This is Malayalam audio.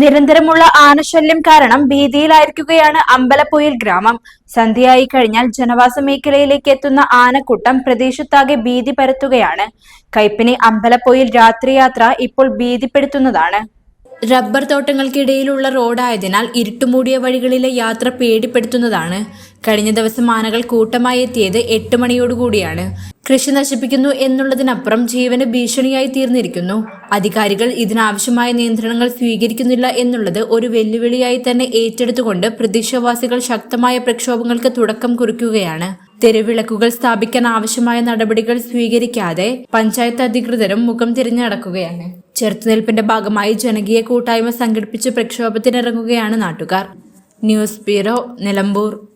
നിരന്തരമുള്ള ആനശല്യം കാരണം ഭീതിയിലായിരിക്കുകയാണ് അമ്പലപ്പൊയിൽ ഗ്രാമം. സന്ധ്യയായി കഴിഞ്ഞാൽ ജനവാസ മേഖലയിലേക്ക് എത്തുന്ന ആനക്കൂട്ടം പ്രദേശത്താകെ ഭീതി പരത്തുകയാണ്. കൈപ്പിനി അമ്പലപ്പൊയിൽ രാത്രിയാത്ര ഇപ്പോൾ ഭീതിപ്പെടുത്തുന്നതാണ്. റബ്ബർ തോട്ടങ്ങൾക്കിടയിലുള്ള റോഡായതിനാൽ ഇരുട്ടുമൂടിയ വഴികളിലെ യാത്ര പേടിപ്പെടുത്തുന്നതാണ്. കഴിഞ്ഞ ദിവസം ആനകൾ കൂട്ടമായി എത്തിയത് എട്ട് മണിയോടുകൂടിയാണ്. കൃഷി നശിപ്പിക്കുന്നു എന്നുള്ളതിനപ്പുറം ജീവന് ഭീഷണിയായി തീർന്നിരിക്കുന്നു. അധികാരികൾ ഇതിനാവശ്യമായ നിയന്ത്രണങ്ങൾ സ്വീകരിക്കുന്നില്ല എന്നുള്ളത് ഒരു വെല്ലുവിളിയായി തന്നെ ഏറ്റെടുത്തുകൊണ്ട് പ്രദേശവാസികൾ ശക്തമായ പ്രക്ഷോഭങ്ങൾക്ക് തുടക്കം കുറിക്കുകയാണ്. തെരുവിളക്കുകൾ സ്ഥാപിക്കാൻ ആവശ്യമായ നടപടികൾ സ്വീകരിക്കാതെ പഞ്ചായത്ത് അധികൃതരും മുഖം തിരിഞ്ഞു നടക്കുകയാണ്. ചെറുത്തുനിൽപ്പിന്റെ ഭാഗമായി ജനകീയ കൂട്ടായ്മ സംഘടിപ്പിച്ച് പ്രക്ഷോഭത്തിനിറങ്ങുകയാണ് നാട്ടുകാർ. News bureau Nilambur.